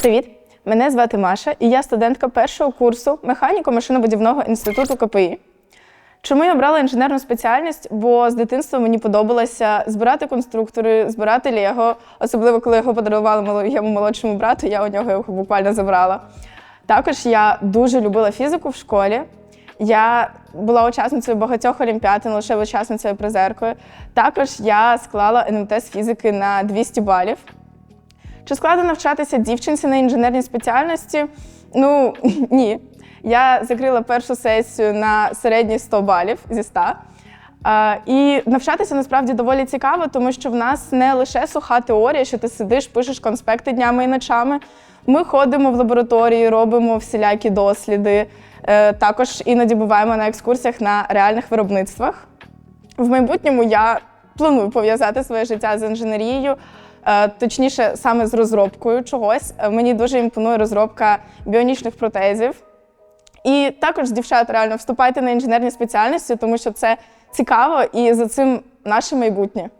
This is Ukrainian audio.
Привіт! Мене звати Маша, і я студентка першого курсу механіко-машинобудівного інституту КПІ. Чому я обрала інженерну спеціальність? Бо з дитинства мені подобалося збирати конструктори, збирати Лего, особливо коли його подарували моєму молодшому брату, я у нього його буквально забрала. Також я дуже любила фізику в школі. Я була учасницею багатьох олімпіад, не лише учасницею призеркою. Також я склала НМТ з фізики на 200 балів. Чи складно навчатися дівчинці на інженерній спеціальності? Ну ні. Я закрила першу сесію на середні 100 балів зі 100. А, і навчатися насправді доволі цікаво, тому що в нас не лише суха теорія, що ти сидиш, пишеш конспекти днями і ночами. Ми ходимо в лабораторії, робимо всілякі досліди. Е, також іноді буваємо на екскурсіях на реальних виробництвах. В майбутньому я планую пов'язати своє життя з інженерією, точніше, саме з розробкою чогось. Е, Мені дуже імпонує розробка біонічних протезів. І також, дівчата, реально вступайте на інженерні спеціальності, тому що це цікаво і за цим наше майбутнє.